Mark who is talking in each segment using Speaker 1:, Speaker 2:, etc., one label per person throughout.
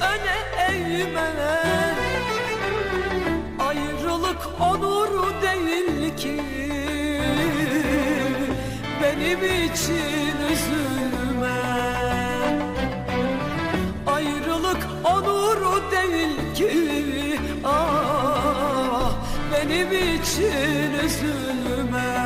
Speaker 1: öne eğme. Ayrılık onuru değil ki. Benim için üzülme. Ayrılık onuru değil ki. Ah benim için üzülme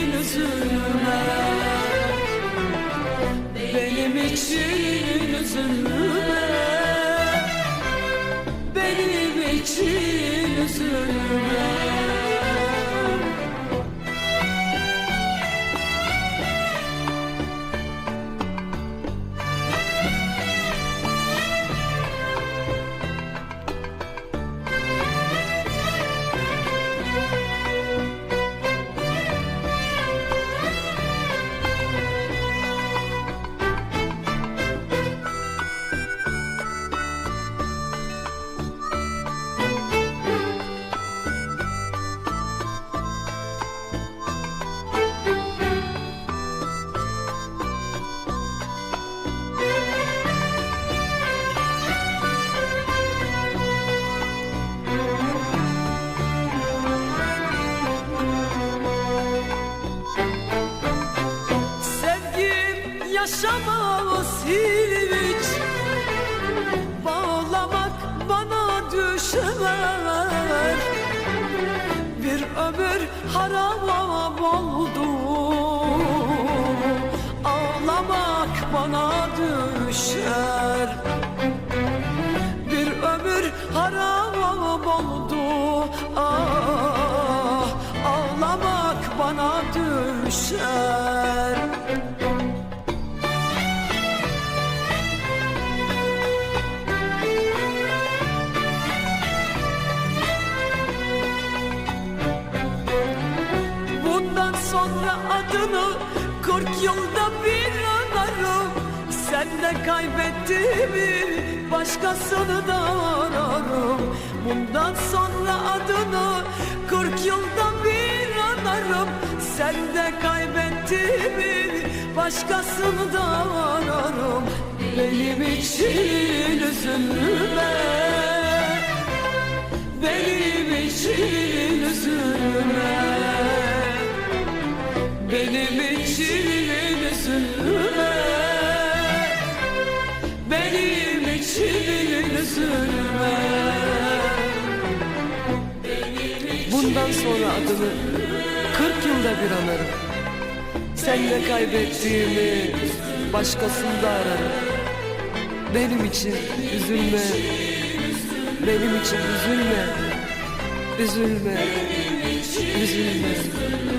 Speaker 1: için üzülme Yaşamaz hiç Bağlamak bana düşer Bir ömür haram oldu. Ağlamak bana düşer. Bir ömür haram oldu. Ah, Ağlamak bana düşer 40 yılda bir anarım Sen de kaybettiğimi başkasını da ararım. Bundan sonra adını 40 yılda bir anarım Sen de kaybettiğimi başkasını da ararım. Benim için üzülme Benim için üzülme. Benim için üzülme. Bundan sonra adını 40 yılda bir anarım. Senle kaybettiğimi başkasında ararım. Benim için üzülme. Benim için üzülme, üzülme, üzülme. Üzülme.